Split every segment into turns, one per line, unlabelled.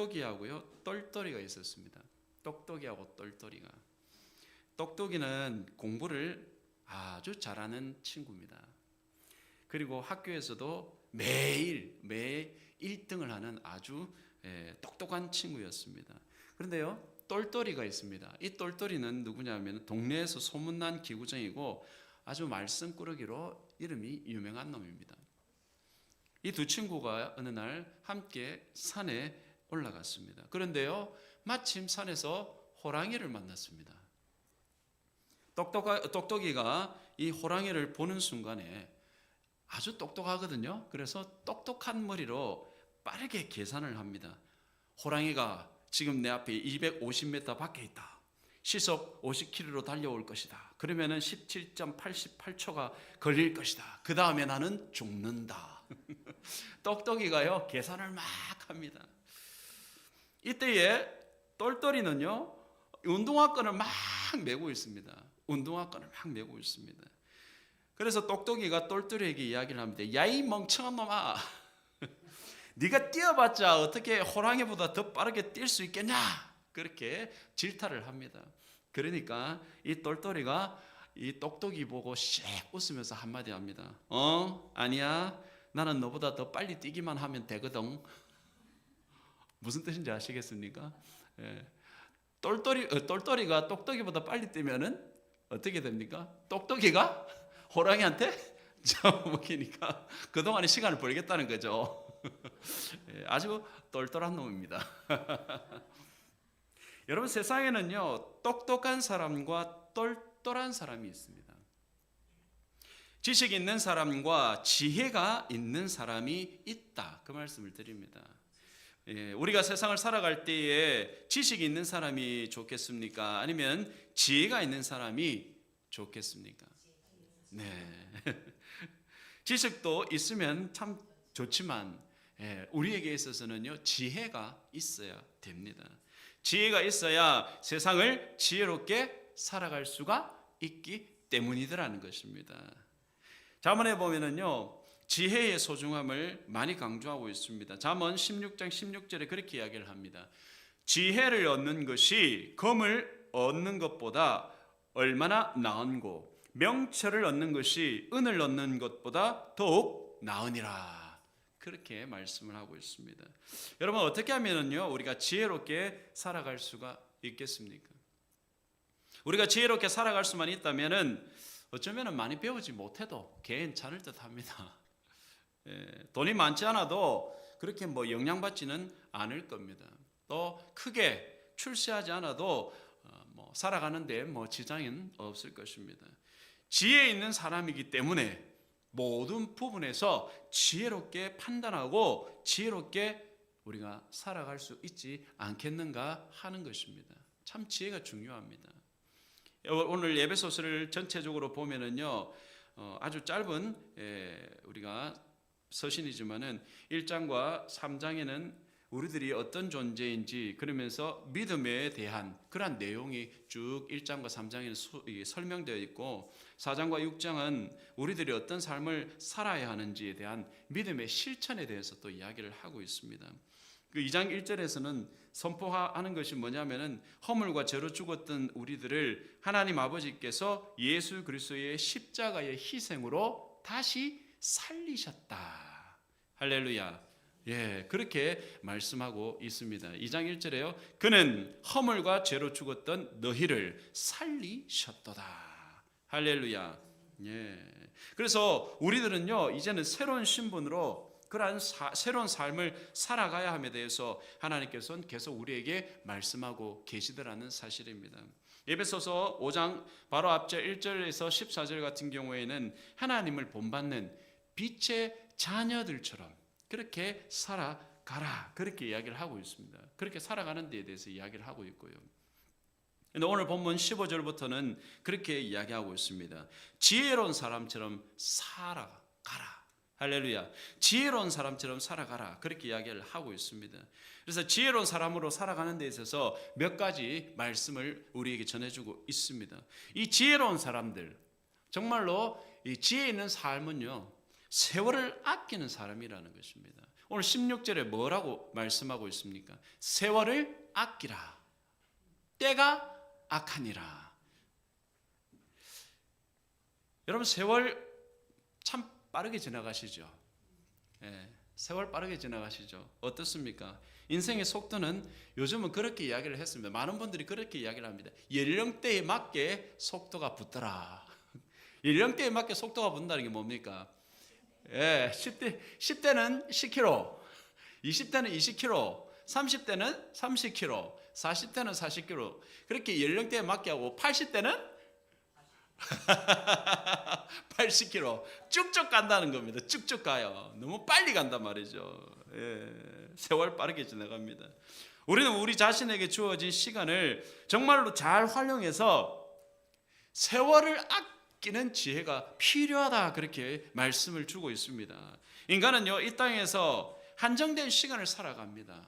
똑똑이하고요 똘똘이가 있었습니다. 똑똑이하고 똘똘이가. 똑똑이는 공부를 아주 잘하는 친구입니다. 그리고 학교에서도 매일 매 1등을 하는 아주 예, 똑똑한 친구였습니다. 그런데요 똘똘이가 있습니다. 이 똘똘이는 누구냐면 동네에서 소문난 기구쟁이고 아주 말썽꾸러기로 이름이 유명한 놈입니다. 이 두 친구가 어느 날 함께 산에 올라갔습니다. 그런데요, 마침 산에서 호랑이를 만났습니다. 똑똑하, 똑똑이가 이 호랑이를 보는 순간에 아주 똑똑하거든요. 그래서 똑똑한 머리로 빠르게 계산을 합니다. 호랑이가 지금 내 앞에 250m 밖에 있다. 시속 50km로 달려올 것이다. 그러면은 17.88초가 걸릴 것이다. 그 다음에 나는 죽는다. 똑똑이가요 계산을 막 합니다. 이때에 똘똘이는요 운동화끈을 막 메고 있습니다. 운동화끈을 막 메고 있습니다. 그래서 똑똑이가 똘똘이에게 이야기를 합니다. 야이 멍청한 놈아, 네가 뛰어봤자 어떻게 호랑이보다 더 빠르게 뛸 수 있겠냐? 그렇게 질타를 합니다. 그러니까 이 똘똘이가 이 똑똑이 보고 씩 웃으면서 한마디 합니다. 어 아니야, 나는 너보다 더 빨리 뛰기만 하면 되거든. 무슨 뜻인지 아시겠습니까? 예. 똘똘이 어, 똘똘이가 똑똑이보다 빨리 뛰면은 어떻게 됩니까? 똑똑이가 호랑이한테 잡아먹히니까 그동안의 시간을 벌겠다는 거죠. 예, 아주 똘똘한 놈입니다. 여러분 세상에는요 똑똑한 사람과 똘똘한 사람이 있습니다. 지식 있는 사람과 지혜가 있는 사람이 있다. 그 말씀을 드립니다. 예, 우리가 세상을 살아갈 때에 지식이 있는 사람이 좋겠습니까? 아니면 지혜가 있는 사람이 좋겠습니까? 네. 지식도 있으면 참 좋지만 예, 우리에게 있어서는요 지혜가 있어야 됩니다. 지혜가 있어야 세상을 지혜롭게 살아갈 수가 있기 때문이더라는 것입니다. 자문에 보면은요 지혜의 소중함을 많이 강조하고 있습니다. 잠언 16장 16절에 그렇게 이야기를 합니다. 지혜를 얻는 것이 금을 얻는 것보다 얼마나 나은고 명철을 얻는 것이 은을 얻는 것보다 더욱 나으니라. 그렇게 말씀을 하고 있습니다. 여러분 어떻게 하면은요 우리가 지혜롭게 살아갈 수가 있겠습니까? 우리가 지혜롭게 살아갈 수만 있다면은 어쩌면은 많이 배우지 못해도 괜찮을 듯합니다. 예, 돈이 많지 않아도 그렇게 뭐 영향받지는 않을 겁니다. 또 크게 출세하지 않아도 어, 뭐 살아가는데 뭐 지장은 없을 것입니다. 지혜 있는 사람이기 때문에 모든 부분에서 지혜롭게 판단하고 지혜롭게 우리가 살아갈 수 있지 않겠는가 하는 것입니다. 참 지혜가 중요합니다. 오늘 예배소설을 전체적으로 보면은요, 어, 아주 짧은 예, 우리가 서신이지만은 1장과 3장에는 우리들이 어떤 존재인지 그러면서 믿음에 대한 그러한 내용이 쭉 1장과 3장에는 설명되어 있고 4장과 6장은 우리들이 어떤 삶을 살아야 하는지에 대한 믿음의 실천에 대해서 또 이야기를 하고 있습니다. 그 2장 1절에서는 선포하는 것이 뭐냐면은 허물과 죄로 죽었던 우리들을 하나님 아버지께서 예수 그리스도의 십자가의 희생으로 다시 살리셨다. 할렐루야. 예, 그렇게 말씀하고 있습니다. 2장 1절에요. 그는 허물과 죄로 죽었던 너희를 살리셨도다. 할렐루야. 예. 그래서 우리들은요, 이제는 새로운 신분으로 그러한 사, 새로운 삶을 살아가야 함에 대해서 하나님께서는 계속 우리에게 말씀하고 계시더라는 사실입니다. 예배소서 5장 바로 앞절 1절에서 14절 같은 경우에는 하나님을 본받는 빛의 자녀들처럼 그렇게 살아가라 그렇게 이야기를 하고 있습니다. 그렇게 살아가는 데에 대해서 이야기를 하고 있고요. 근데 오늘 본문 15절부터는 그렇게 이야기하고 있습니다. 지혜로운 사람처럼 살아가라. 할렐루야. 지혜로운 사람처럼 살아가라. 그렇게 이야기를 하고 있습니다. 그래서 지혜로운 사람으로 살아가는 데 있어서 몇 가지 말씀을 우리에게 전해주고 있습니다. 이 지혜로운 사람들, 정말로 이 지혜 있는 삶은요, 세월을 아끼는 사람이라는 것입니다. 오늘 16절에 뭐라고 말씀하고 있습니까? 세월을 아끼라. 때가 악하니라. 여러분 세월 참 빠르게 지나가시죠. 예, 세월 빠르게 지나가시죠. 어떻습니까? 인생의 속도는 요즘은 그렇게 이야기를 했습니다. 많은 분들이 그렇게 이야기를 합니다. 연령대에 맞게 속도가 붙더라. 연령대에 맞게 속도가 붙는다는 게 뭡니까? 예, 10대 10대는 10km, 20대는 20km, 30대는 30km, 40대는 40km. 그렇게 연령대에 맞게 하고 80대는 80km 쭉쭉 간다는 겁니다. 쭉쭉 가요. 너무 빨리 간단 말이죠. 예, 세월 빠르게 지나갑니다. 우리는 우리 자신에게 주어진 시간을 정말로 잘 활용해서 세월을 아끼 는 지혜가 필요하다 그렇게 말씀을 주고 있습니다. 인간은요 이 땅에서 한정된 시간을 살아갑니다.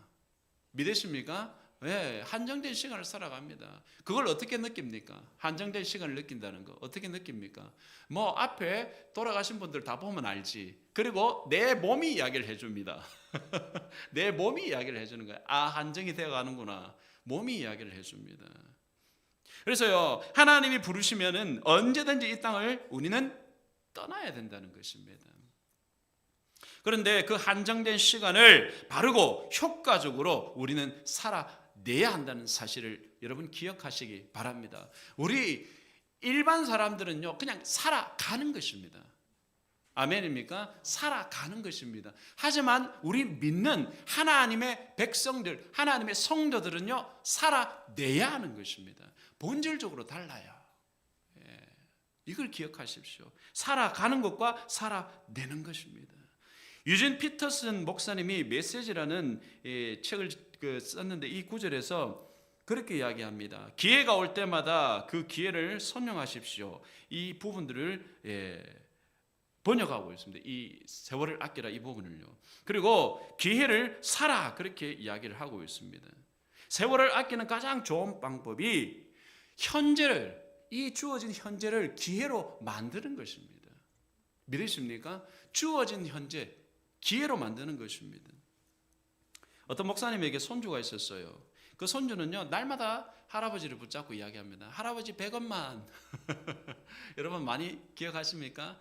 믿으십니까? 네, 한정된 시간을 살아갑니다. 그걸 어떻게 느낍니까? 한정된 시간을 느낀다는 거 어떻게 느낍니까? 뭐 앞에 돌아가신 분들 다 보면 알지. 그리고 내 몸이 이야기를 해줍니다. 내 몸이 이야기를 해주는 거야. 아 한정이 되어 가는구나. 몸이 이야기를 해줍니다. 그래서요 하나님이 부르시면은 언제든지 이 땅을 우리는 떠나야 된다는 것입니다. 그런데 그 한정된 시간을 바르고 효과적으로 우리는 살아내야 한다는 사실을 여러분 기억하시기 바랍니다. 우리 일반 사람들은요, 그냥 살아가는 것입니다. 아멘입니까? 살아가는 것입니다. 하지만 우리 믿는 하나님의 백성들, 하나님의 성도들은요, 살아내야 하는 것입니다. 본질적으로 달라요. 예, 이걸 기억하십시오. 살아가는 것과 살아내는 것입니다. 유진 피터슨 목사님이 메시지라는 예, 책을 그 썼는데 이 구절에서 그렇게 이야기합니다. 기회가 올 때마다 그 기회를 선용하십시오. 이 부분들을 예, 번역하고 있습니다. 이 세월을 아끼라 이 부분을요. 그리고 기회를 살아 그렇게 이야기를 하고 있습니다. 세월을 아끼는 가장 좋은 방법이 현재를 이 주어진 현재를 기회로 만드는 것입니다. 믿으십니까? 주어진 현재 기회로 만드는 것입니다. 어떤 목사님에게 손주가 있었어요. 그 손주는요 날마다 할아버지를 붙잡고 이야기합니다. 할아버지 100원만. 여러분 많이 기억하십니까?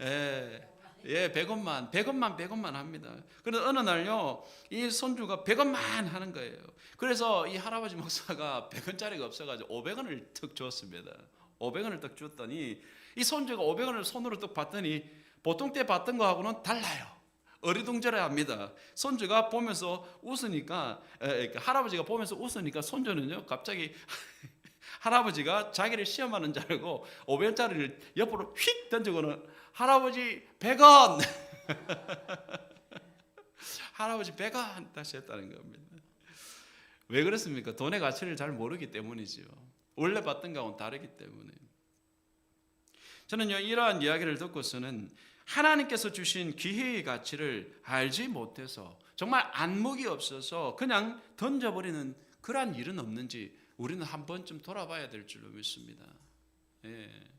예, 예, 100원만, 100원만, 100원만 합니다. 그런데 어느 날요, 이 손주가 100원만 하는 거예요. 그래서 이 할아버지 목사가 100원짜리가 없어가지고 500원을 툭 줬습니다. 500원을 딱 줬더니 이 손주가 500원을 손으로 딱 봤더니 보통 때 봤던 거하고는 달라요. 어리둥절해 합니다. 손주가 보면서 웃으니까 에, 그 할아버지가 보면서 웃으니까 손주는요 갑자기 할아버지가 자기를 시험하는 줄 알고 500원짜리를 옆으로 휙 던지고는 할아버지 100원 할아버지 100원 다시 했다는 겁니다. 왜 그렇습니까? 돈의 가치를 잘 모르기 때문이지요. 원래 받던 거하고는 다르기 때문에. 저는요 이러한 이야기를 듣고서는 하나님께서 주신 기회의 가치를 알지 못해서 정말 안목이 없어서 그냥 던져버리는 그러한 일은 없는지 우리는 한 번쯤 돌아봐야 될 줄로 믿습니다. 예.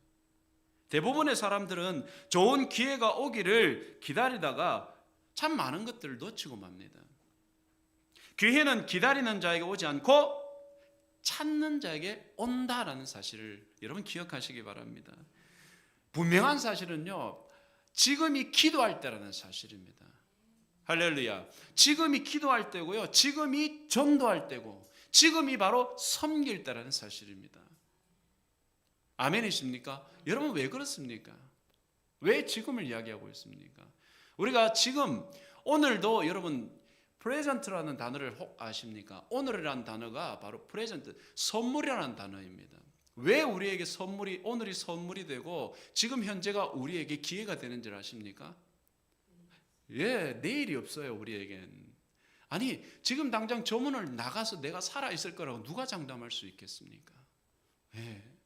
대부분의 사람들은 좋은 기회가 오기를 기다리다가 참 많은 것들을 놓치고 맙니다. 기회는 기다리는 자에게 오지 않고 찾는 자에게 온다라는 사실을 여러분 기억하시기 바랍니다. 분명한 사실은요. 지금이 기도할 때라는 사실입니다. 할렐루야. 지금이 기도할 때고요. 지금이 전도할 때고 지금이 바로 섬길 때라는 사실입니다. 아멘이십니까? 여러분 왜 그렇습니까? 왜 지금을 이야기하고 있습니까? 우리가 지금 오늘도 여러분 프레젠트라는 단어를 혹 아십니까? 오늘이라는 단어가 바로 프레젠트 선물이라는 단어입니다. 왜 우리에게 선물이 오늘이 선물이 되고 지금 현재가 우리에게 기회가 되는 줄 아십니까? 예, 내일이 없어요, 우리에겐. 아니, 지금 당장 저 문을 나가서 내가 살아 있을 거라고 누가 장담할 수 있겠습니까? 예.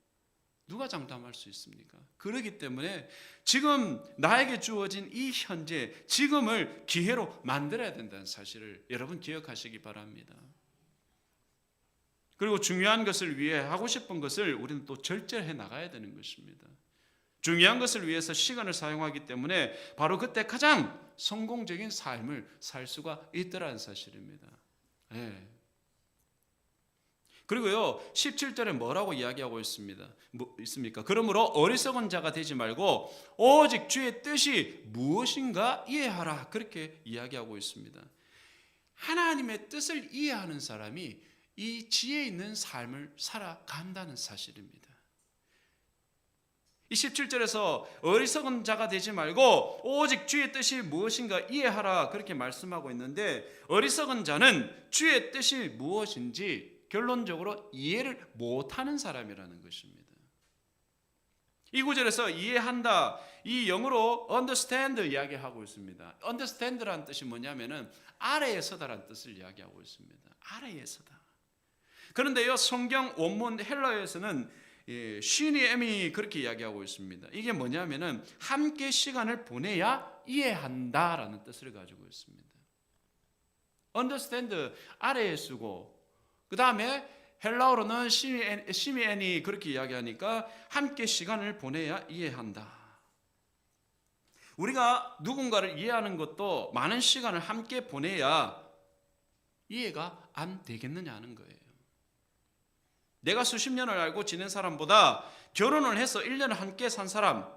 누가 장담할 수 있습니까? 그러기 때문에 지금 나에게 주어진 이 현재, 지금을 기회로 만들어야 된다는 사실을 여러분 기억하시기 바랍니다. 그리고 중요한 것을 위해 하고 싶은 것을 우리는 또 절제해 나가야 되는 것입니다. 중요한 것을 위해서 시간을 사용하기 때문에 바로 그때 가장 성공적인 삶을 살 수가 있더라는 사실입니다. 예. 그리고요 17절에 뭐라고 이야기하고 있습니다. 뭐 있습니까? 그러므로 어리석은 자가 되지 말고 오직 주의 뜻이 무엇인가 이해하라 그렇게 이야기하고 있습니다. 하나님의 뜻을 이해하는 사람이 이 지혜 있는 삶을 살아간다는 사실입니다. 이 17절에서 어리석은 자가 되지 말고 오직 주의 뜻이 무엇인가 이해하라 그렇게 말씀하고 있는데 어리석은 자는 주의 뜻이 무엇인지 결론적으로 이해를 못하는 사람이라는 것입니다. 이 구절에서 이해한다 이 영어로 understand 이야기하고 있습니다. understand라는 뜻이 뭐냐면은 아래에 서다라는 뜻을 이야기하고 있습니다. 아래에 서다. 그런데요 성경 원문 헬라어에서는 예, 쉬니 에미 그렇게 이야기하고 있습니다. 이게 뭐냐면은 함께 시간을 보내야 이해한다라는 뜻을 가지고 있습니다. understand 아래에 쓰고 그 다음에 헬라어로는 시미엔, 시미엔이 그렇게 이야기하니까 함께 시간을 보내야 이해한다. 우리가 누군가를 이해하는 것도 많은 시간을 함께 보내야 이해가 안 되겠느냐 하는 거예요. 내가 수십 년을 알고 지낸 사람보다 결혼을 해서 1년을 함께 산 사람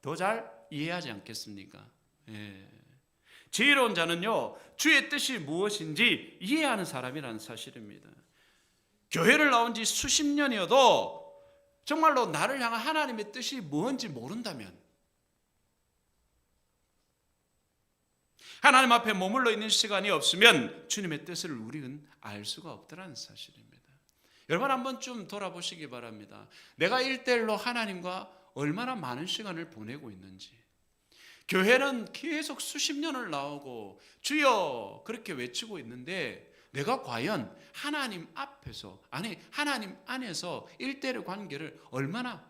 더 잘 이해하지 않겠습니까? 예. 지혜로운 자는요, 주의 뜻이 무엇인지 이해하는 사람이라는 사실입니다. 교회를 나온 지 수십 년이어도 정말로 나를 향한 하나님의 뜻이 뭔지 모른다면 하나님 앞에 머물러 있는 시간이 없으면 주님의 뜻을 우리는 알 수가 없더라는 사실입니다. 여러분 한번 좀 돌아보시기 바랍니다. 내가 일대일로 하나님과 얼마나 많은 시간을 보내고 있는지. 교회는 계속 수십 년을 나오고 주여 그렇게 외치고 있는데 내가 과연 하나님 앞에서 아니 하나님 안에서 일대일 관계를 얼마나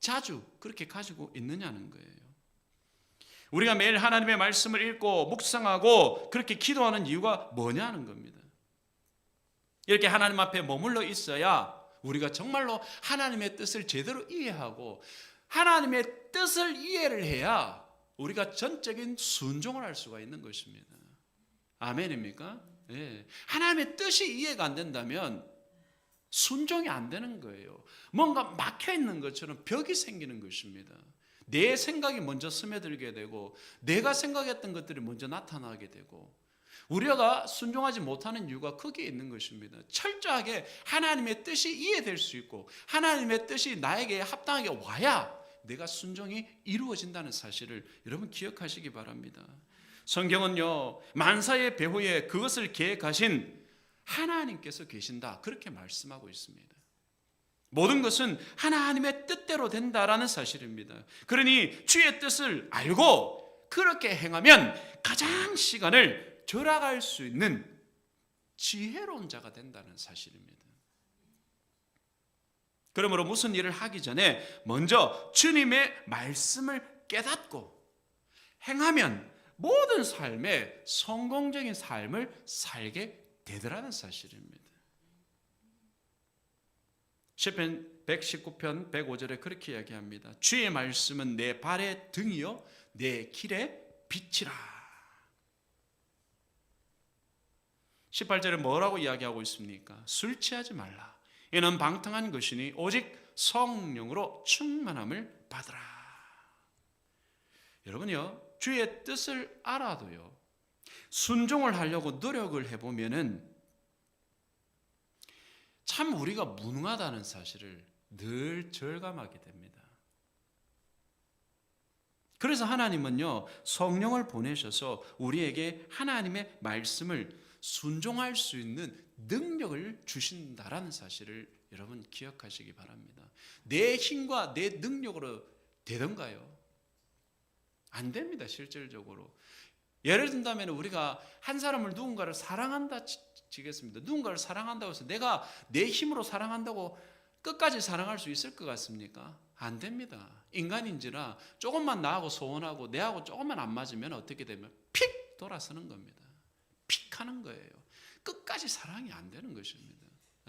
자주 그렇게 가지고 있느냐는 거예요. 우리가 매일 하나님의 말씀을 읽고 묵상하고 그렇게 기도하는 이유가 뭐냐는 겁니다. 이렇게 하나님 앞에 머물러 있어야 우리가 정말로 하나님의 뜻을 제대로 이해하고 하나님의 뜻을 이해를 해야 우리가 전적인 순종을 할 수가 있는 것입니다. 아멘입니까? 예. 하나님의 뜻이 이해가 안 된다면 순종이 안 되는 거예요. 뭔가 막혀 있는 것처럼 벽이 생기는 것입니다. 내 생각이 먼저 스며들게 되고 내가 생각했던 것들이 먼저 나타나게 되고 우리가 순종하지 못하는 이유가 크게 있는 것입니다. 철저하게 하나님의 뜻이 이해될 수 있고 하나님의 뜻이 나에게 합당하게 와야 내가 순종이 이루어진다는 사실을 여러분 기억하시기 바랍니다. 성경은요 만사의 배후에 그것을 계획하신 하나님께서 계신다 그렇게 말씀하고 있습니다. 모든 것은 하나님의 뜻대로 된다라는 사실입니다. 그러니 주의 뜻을 알고 그렇게 행하면 가장 시간을 절약할 수 있는 지혜로운 자가 된다는 사실입니다. 그러므로 무슨 일을 하기 전에 먼저 주님의 말씀을 깨닫고 행하면 모든 삶에 성공적인 삶을 살게 되더라는 사실입니다. 시편 119편 105절에 그렇게 이야기합니다. 주의 말씀은 내 발의 등이요 내 길의 빛이라. 18절에 뭐라고 이야기하고 있습니까? 술 취하지 말라. 이는 방탕한 것이니 오직 성령으로 충만함을 받으라. 여러분요, 주의 뜻을 알아도요, 순종을 하려고 노력을 해보면은 참 우리가 무능하다는 사실을 늘 절감하게 됩니다. 그래서 하나님은요, 성령을 보내셔서 우리에게 하나님의 말씀을 순종할 수 있는 능력을 주신다라는 사실을 여러분 기억하시기 바랍니다. 내 힘과 내 능력으로 되던가요? 안 됩니다, 실질적으로. 예를 든다면 우리가 한 사람을 누군가를 사랑한다 치겠습니다. 누군가를 사랑한다고 해서 내가 내 힘으로 사랑한다고 끝까지 사랑할 수 있을 것 같습니까? 안 됩니다. 인간인지라 조금만 나하고 소원하고 내하고 조금만 안 맞으면 어떻게 되면 픽 돌아서는 겁니다. 픽 하는 거예요. 끝까지 사랑이 안 되는 것입니다.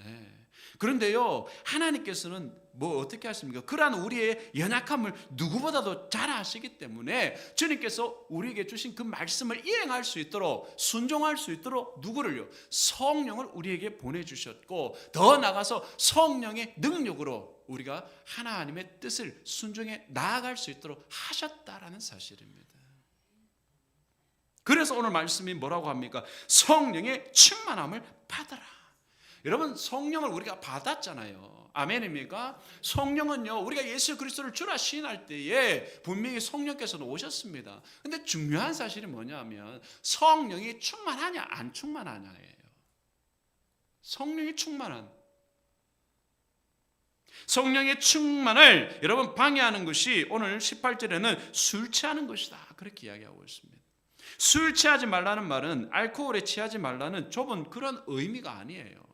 예. 그런데요, 하나님께서는 뭐 어떻게 하십니까? 그러한 우리의 연약함을 누구보다도 잘 아시기 때문에 주님께서 우리에게 주신 그 말씀을 이행할 수 있도록 순종할 수 있도록 누구를요? 성령을 우리에게 보내주셨고 더 나가서 성령의 능력으로 우리가 하나님의 뜻을 순종해 나아갈 수 있도록 하셨다라는 사실입니다. 그래서 오늘 말씀이 뭐라고 합니까? 성령의 충만함을 받아라. 여러분 성령을 우리가 받았잖아요. 아멘입니까? 성령은요 우리가 예수 그리스도를 주라 시인할 때에 분명히 성령께서는 오셨습니다. 근데 중요한 사실이 뭐냐면 성령이 충만하냐 안 충만하냐예요. 성령이 충만한 성령의 충만을 여러분 방해하는 것이 오늘 18절에는 술 취하는 것이다. 그렇게 이야기하고 있습니다. 술 취하지 말라는 말은 알코올에 취하지 말라는 좁은 그런 의미가 아니에요.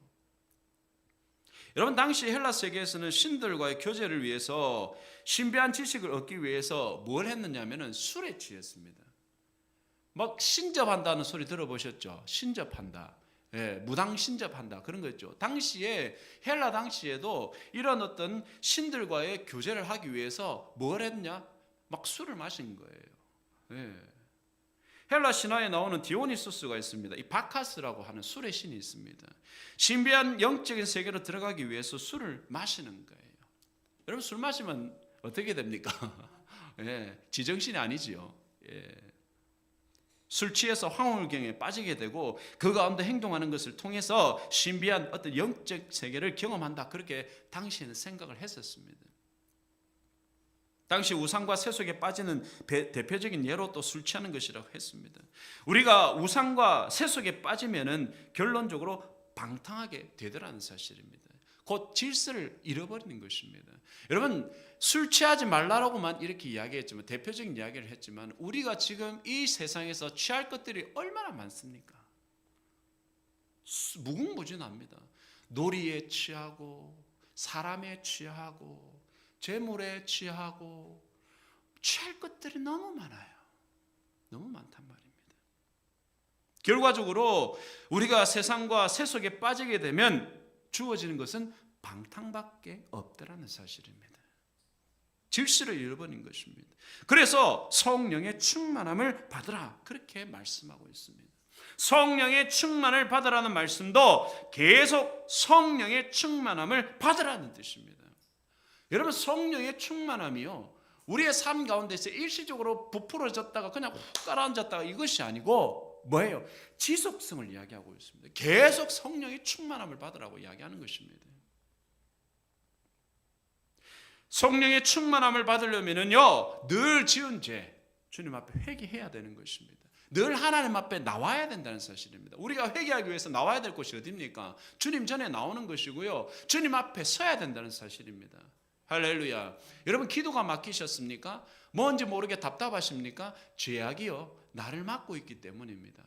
여러분 당시 헬라 세계에서는 신들과의 교제를 위해서 신비한 지식을 얻기 위해서 뭘 했느냐면은 술에 취했습니다. 막 신접한다는 소리 들어보셨죠? 신접한다. 예, 무당 신접한다 그런 거 있죠. 당시에 헬라 당시에도 이런 어떤 신들과의 교제를 하기 위해서 뭘 했냐? 막 술을 마신 거예요. 예. 헬라 신화에 나오는 디오니소스가 있습니다. 이 바카스라고 하는 술의 신이 있습니다. 신비한 영적인 세계로 들어가기 위해서 술을 마시는 거예요. 여러분 술 마시면 어떻게 됩니까? 예, 지정신이 아니지요. 예. 술 취해서 황홀경에 빠지게 되고 그 가운데 행동하는 것을 통해서 신비한 어떤 영적 세계를 경험한다. 그렇게 당시에는 생각을 했었습니다. 당시 우상과 세속에 빠지는 배- 대표적인 예로 또 술 취하는 것이라고 했습니다. 우리가 우상과 세속에 빠지면은 결론적으로 방탕하게 되더라는 사실입니다. 곧 질서를 잃어버리는 것입니다. 여러분 술 취하지 말라라고만 이렇게 이야기했지만 대표적인 이야기를 했지만 우리가 지금 이 세상에서 취할 것들이 얼마나 많습니까? 수- 무궁무진합니다. 놀이에 취하고 사람에 취하고 재물에 취하고 취할 것들이 너무 많아요. 너무 많단 말입니다. 결과적으로 우리가 세상과 세속에 빠지게 되면 주어지는 것은 방탕밖에 없다라는 사실입니다. 질서를 잃어버린 것입니다. 그래서 성령의 충만함을 받으라 그렇게 말씀하고 있습니다. 성령의 충만을 받으라는 말씀도 계속 성령의 충만함을 받으라는 뜻입니다. 여러분 성령의 충만함이요. 우리의 삶 가운데서 일시적으로 부풀어졌다가 그냥 훅 가라앉았다가 이것이 아니고 뭐예요? 지속성을 이야기하고 있습니다. 계속 성령의 충만함을 받으라고 이야기하는 것입니다. 성령의 충만함을 받으려면은요 늘 지은 죄 주님 앞에 회개해야 되는 것입니다. 늘 하나님 앞에 나와야 된다는 사실입니다. 우리가 회개하기 위해서 나와야 될 곳이 어디입니까? 주님 전에 나오는 것이고요. 주님 앞에 서야 된다는 사실입니다. 할렐루야. 여러분 기도가 막히셨습니까? 뭔지 모르게 답답하십니까? 죄악이요 나를 막고 있기 때문입니다.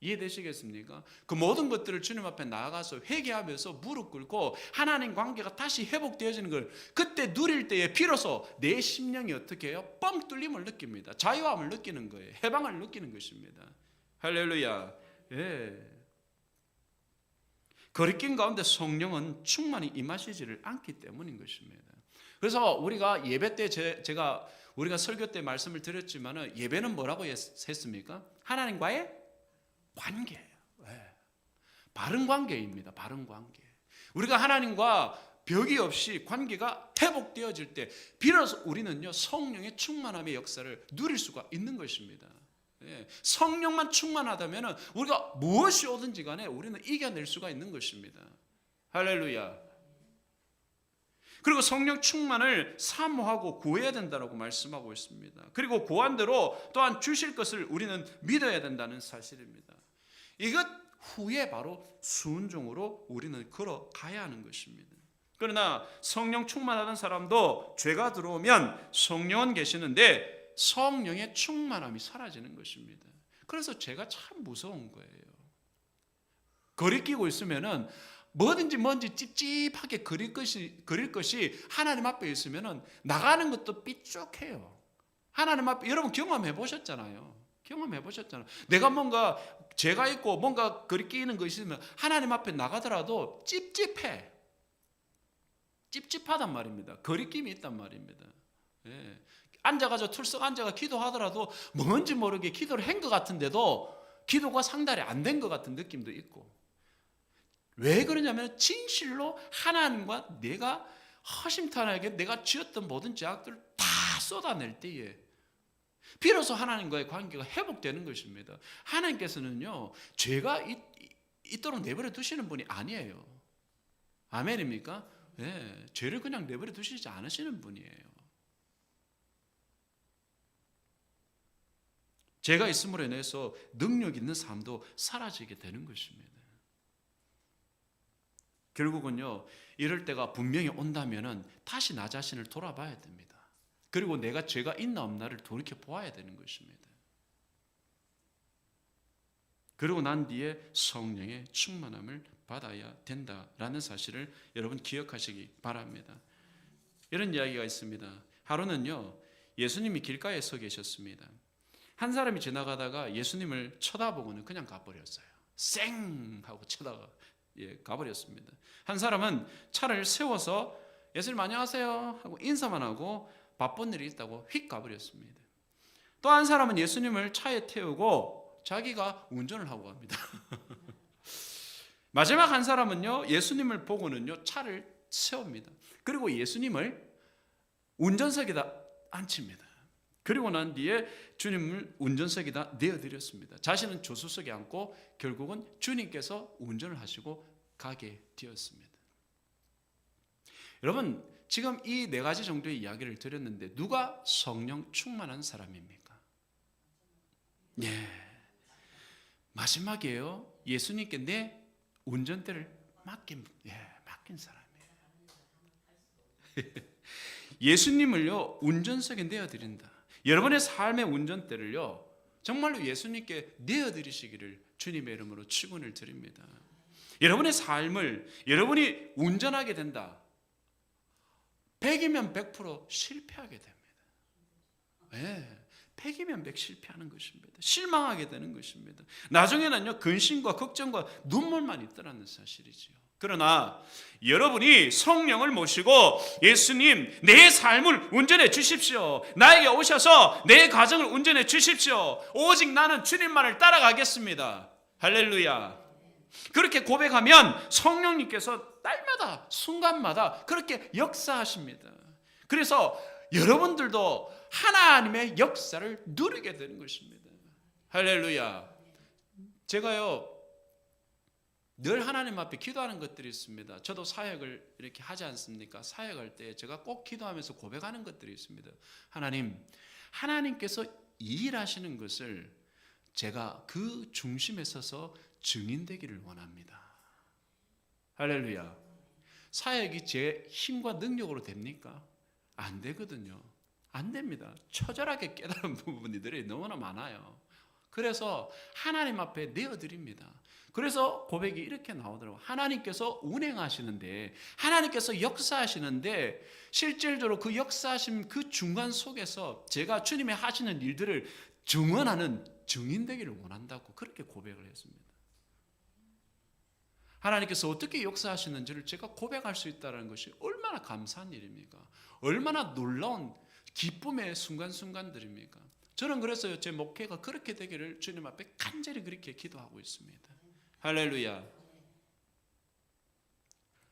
이해되시겠습니까? 그 모든 것들을 주님 앞에 나아가서 회개하면서 무릎 꿇고 하나님 관계가 다시 회복되어지는 걸 그때 누릴 때에 비로소 내 심령이 어떻게 해요? 뻥 뚫림을 느낍니다. 자유함을 느끼는 거예요. 해방을 느끼는 것입니다. 할렐루야. 예. 거리낌 가운데 성령은 충만히 임하시지를 않기 때문인 것입니다. 그래서 우리가 예배 때 제, 제가 우리가 설교 때 말씀을 드렸지만은 예배는 뭐라고 했- 했습니까? 하나님과의 관계예요. 예. 바른 관계입니다. 바른 관계. 우리가 하나님과 벽이 없이 관계가 회복되어질 때 비로소 우리는요 성령의 충만함의 역사를 누릴 수가 있는 것입니다. 예. 성령만 충만하다면 우리가 무엇이 오든지 간에 우리는 이겨낼 수가 있는 것입니다. 할렐루야. 그리고 성령 충만을 사모하고 구해야 된다고 말씀하고 있습니다. 그리고 고한대로 또한 주실 것을 우리는 믿어야 된다는 사실입니다. 이것 후에 바로 순종으로 우리는 걸어가야 하는 것입니다. 그러나 성령 충만하던 사람도 죄가 들어오면 성령은 계시는데 성령의 충만함이 사라지는 것입니다. 그래서 죄가 참 무서운 거예요. 거리 끼고 있으면은 뭐든지 뭔지 찝찝하게 그릴 것이 그릴 것이 하나님 앞에 있으면은 나가는 것도 삐쭉해요. 하나님 앞에 여러분 경험해 보셨잖아요. 경험해 보셨잖아요. 내가 뭔가 죄가 있고 뭔가 그리 끼는 거 있으면 하나님 앞에 나가더라도 찝찝해. 찝찝하단 말입니다. 거리낌이 있단 말입니다. 예. 앉아가지고 툴썩 앉아가 기도하더라도 뭔지 모르게 기도를 한 것 같은데도 기도가 상달이 안 된 것 같은 느낌도 있고 왜 그러냐면 진실로 하나님과 내가 허심탄회하게 내가 지었던 모든 죄악들을 다 쏟아낼 때에 비로소 하나님과의 관계가 회복되는 것입니다. 하나님께서는요 죄가 있, 있도록 내버려 두시는 분이 아니에요. 아멘입니까? 예, 죄를 그냥 내버려 두시지 않으시는 분이에요. 죄가 있음으로 인해서 능력 있는 삶도 사라지게 되는 것입니다. 결국은요, 이럴 때가 분명히 온다면은 다시 나 자신을 돌아봐야 됩니다. 그리고 내가 죄가 있나 없나를 돌이켜 보아야 되는 것입니다. 그리고 난 뒤에 성령의 충만함을 받아야 된다라는 사실을 여러분 기억하시기 바랍니다. 이런 이야기가 있습니다. 하루는요, 예수님이 길가에 서 계셨습니다. 한 사람이 지나가다가 예수님을 쳐다보고는 그냥 가버렸어요. 쌩 하고 쳐다가 예, 가버렸습니다. 한 사람은 차를 세워서 예수님 안녕하세요 하고 인사만 하고 바쁜 일이 있다고 휙 가버렸습니다. 또 한 사람은 예수님을 차에 태우고 자기가 운전을 하고 갑니다. 마지막 한 사람은요 예수님을 보고는요 차를 세웁니다. 그리고 예수님을 운전석에다 앉힙니다. 그리고 난 뒤에 주님을 운전석에다 내어드렸습니다. 자신은 조수석에 앉고 결국은 주님께서 운전을 하시고 가게 되었습니다. 여러분 지금 이 네 가지 정도의 이야기를 드렸는데 누가 성령 충만한 사람입니까? 예. 마지막이에요. 예수님께 내 운전대를 맡긴 예, 맡긴 사람이에요. 예수님을요 운전석에 내어 드린다. 여러분의 삶의 운전대를요 정말로 예수님께 내어 드리시기를 주님의 이름으로 축원을 드립니다. 여러분의 삶을 여러분이 운전하게 된다. 100이면 100% 실패하게 됩니다. 네. 100이면 100 실패하는 것입니다. 실망하게 되는 것입니다. 나중에는요, 근심과 걱정과 눈물만 있더라는 사실이지요. 그러나 여러분이 성령을 모시고 예수님 내 삶을 운전해 주십시오. 나에게 오셔서 내 가정을 운전해 주십시오. 오직 나는 주님만을 따라가겠습니다. 할렐루야. 그렇게 고백하면 성령님께서 날마다 순간마다 그렇게 역사하십니다. 그래서 여러분들도 하나님의 역사를 누리게 되는 것입니다. 할렐루야. 제가요 늘 하나님 앞에 기도하는 것들이 있습니다. 저도 사역을 이렇게 하지 않습니까? 사역할 때 제가 꼭 기도하면서 고백하는 것들이 있습니다. 하나님, 하나님께서 일하시는 것을 제가 그 중심에 서서 증인되기를 원합니다. 할렐루야. 사역이 제 힘과 능력으로 됩니까? 안 되거든요. 안 됩니다. 처절하게 깨달은 부분들이 너무나 많아요. 그래서 하나님 앞에 내어드립니다. 그래서 고백이 이렇게 나오더라고요. 하나님께서 운행하시는데, 하나님께서 역사하시는데, 실질적으로 그 역사하심 그 중간 속에서 제가 주님의 하시는 일들을 증언하는 증인 되기를 원한다고 그렇게 고백을 했습니다. 하나님께서 어떻게 역사하시는지를 제가 고백할 수 있다는 것이 얼마나 감사한 일입니까? 얼마나 놀라운 기쁨의 순간순간들입니까? 저는 그래서 제 목회가 그렇게 되기를 주님 앞에 간절히 그렇게 기도하고 있습니다. 할렐루야.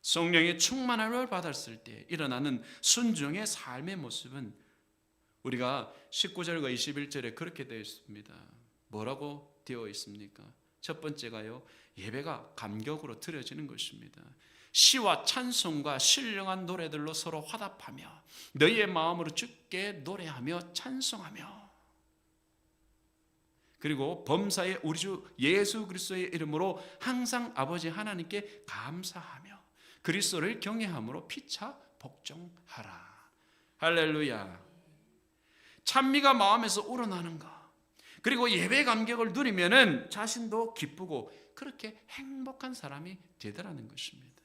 성령의 충만함을 받았을 때 일어나는 순종의 삶의 모습은 우리가 19절과 21절에 그렇게 되어 있습니다. 뭐라고 되어 있습니까? 첫 번째가요. 예배가 감격으로 드려지는 것입니다. 시와 찬송과 신령한 노래들로 서로 화답하며 너희의 마음으로 주께 노래하며 찬송하며 그리고 범사의 우리 주 예수 그리스도의 이름으로 항상 아버지 하나님께 감사하며 그리스도를 경외함으로 피차 복종하라. 할렐루야. 찬미가 마음에서 우러나는 것. 그리고 예배 감격을 누리면은 자신도 기쁘고 그렇게 행복한 사람이 되더라는 것입니다.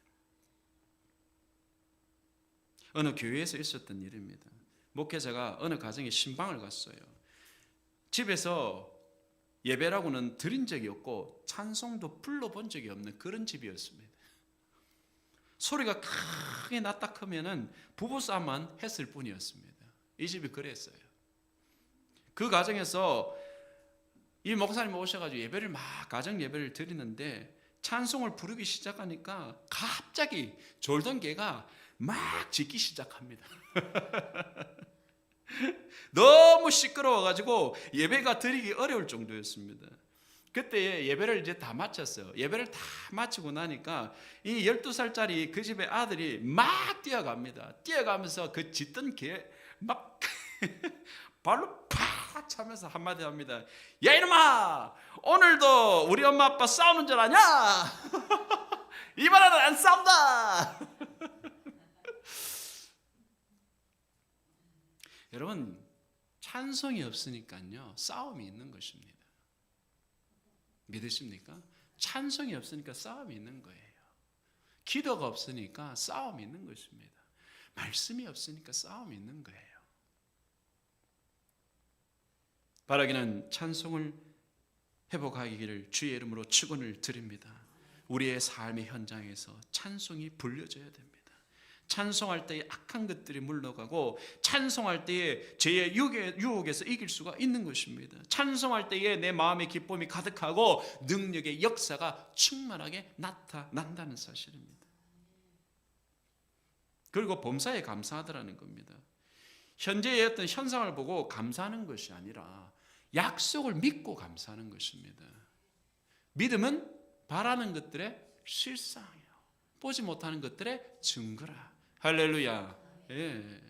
어느 교회에서 있었던 일입니다. 목회자가 어느 가정에 신방을 갔어요. 집에서 예배라고는 드린 적이 없고 찬송도 불러본 적이 없는 그런 집이었습니다. 소리가 크게 났다 크면은 부부싸움만 했을 뿐이었습니다. 이 집이 그랬어요. 그 과정에서 이 목사님 오셔가지고 예배를 막 가정 예배를 드리는데 찬송을 부르기 시작하니까 갑자기 졸던 개가 막 짖기 시작합니다. 너무 시끄러워가지고 예배가 드리기 어려울 정도였습니다. 그때 예배를 이제 다 마쳤어요. 예배를 다 마치고 나니까 이 12살짜리 그 집의 아들이 막 뛰어갑니다. 뛰어가면서 그 짖던 개 막 발로 팍 차면서 한마디 합니다. 야 이놈아 오늘도 우리 엄마 아빠 싸우는 줄 아냐? 이번에는 안 싸운다. 여러분 찬송이 없으니까요 싸움이 있는 것입니다. 믿으십니까? 찬송이 없으니까 싸움이 있는 거예요. 기도가 없으니까 싸움이 있는 것입니다. 말씀이 없으니까 싸움이 있는 거예요. 바라기는 찬송을 회복하기를 주의 이름으로 축원을 드립니다. 우리의 삶의 현장에서 찬송이 불려져야 됩니다. 찬송할 때에 악한 것들이 물러가고 찬송할 때에 죄의 유혹에- 유혹에서 이길 수가 있는 것입니다. 찬송할 때에 내 마음의 기쁨이 가득하고 능력의 역사가 충만하게 나타난다는 사실입니다. 그리고 범사에 감사하더라는 겁니다. 현재의 어떤 현상을 보고 감사하는 것이 아니라 약속을 믿고 감사하는 것입니다. 믿음은 바라는 것들의 실상이요. 보지 못하는 것들의 증거라. 할렐루야. 예.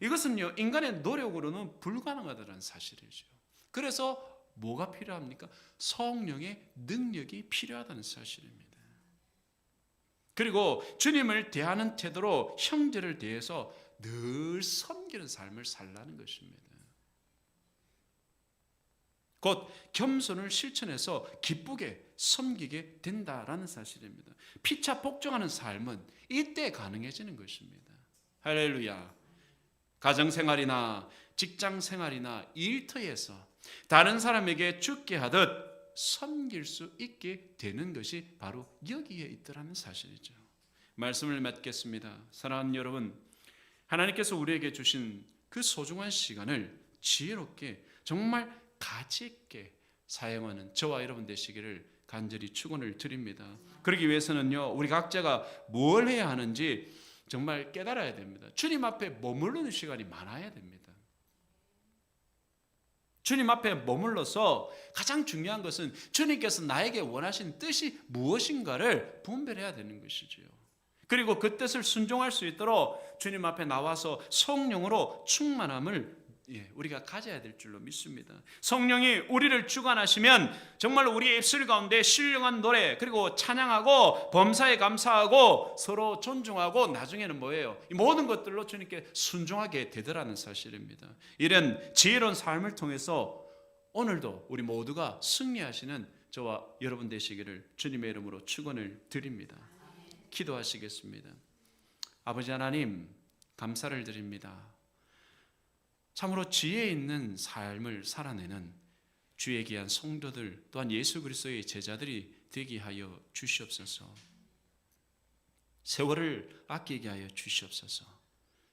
이것은요, 인간의 노력으로는 불가능하다는 사실이죠. 그래서 뭐가 필요합니까? 성령의 능력이 필요하다는 사실입니다. 그리고 주님을 대하는 태도로 형제를 대해서 늘 섬기는 삶을 살라는 것입니다. 곧 겸손을 실천해서 기쁘게 섬기게 된다라는 사실입니다. 피차 복종하는 삶은 이때 가능해지는 것입니다. 할렐루야. 가정 생활이나 직장 생활이나 일터에서 다른 사람에게 죽게 하듯 섬길 수 있게 되는 것이 바로 여기에 있더라는 사실이죠. 말씀을 맺겠습니다. 사랑하는 여러분, 하나님께서 우리에게 주신 그 소중한 시간을 지혜롭게 정말 가치 있게 사용하는 저와 여러분 되시기를 간절히 축원을 드립니다. 그러기 위해서는요. 우리 각자가 뭘 해야 하는지 정말 깨달아야 됩니다. 주님 앞에 머무르는 시간이 많아야 됩니다. 주님 앞에 머물러서 가장 중요한 것은 주님께서 나에게 원하신 뜻이 무엇인가를 분별해야 되는 것이지요. 그리고 그 뜻을 순종할 수 있도록 주님 앞에 나와서 성령으로 충만함을 예, 우리가 가져야 될 줄로 믿습니다. 성령이 우리를 주관하시면 정말 우리의 입술 가운데 신령한 노래 그리고 찬양하고 범사에 감사하고 서로 존중하고 나중에는 뭐예요? 이 모든 것들로 주님께 순종하게 되더라는 사실입니다. 이런 지혜로운 삶을 통해서 오늘도 우리 모두가 승리하시는 저와 여러분 되시기를 주님의 이름으로 축원을 드립니다. 기도하시겠습니다. 아버지 하나님 감사를 드립니다. 참으로 지혜 있는 삶을 살아내는 주의 귀한 성도들 또한 예수 그리스도의 제자들이 되게 하여 주시옵소서. 세월을 아끼게 하여 주시옵소서.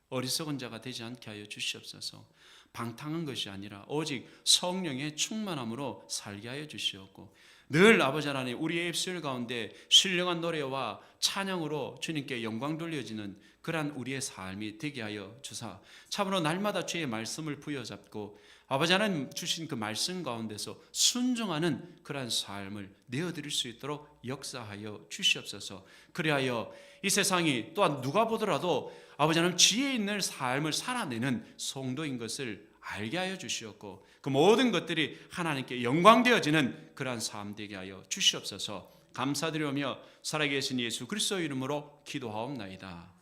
어리석은 자가 되지 않게 하여 주시옵소서. 방탕한 것이 아니라 오직 성령의 충만함으로 살게 하여 주시옵고 늘 아버지 하나님 우리의 입술 가운데 신령한 노래와 찬양으로 주님께 영광 돌려지는 그러한 우리의 삶이 되게 하여 주사 참으로 날마다 주의 말씀을 부여잡고 아버지 하나님 주신 그 말씀 가운데서 순종하는 그러한 삶을 내어드릴 수 있도록 역사하여 주시옵소서. 그리하여 이 세상이 또한 누가 보더라도 아버지 하나님 지혜 있는 삶을 살아내는 성도인 것을 알게 하여 주시옵고 그 모든 것들이 하나님께 영광되어지는 그러한 삶 되게 하여 주시옵소서 감사드리며 살아계신 예수 그리스도 이름으로 기도하옵나이다.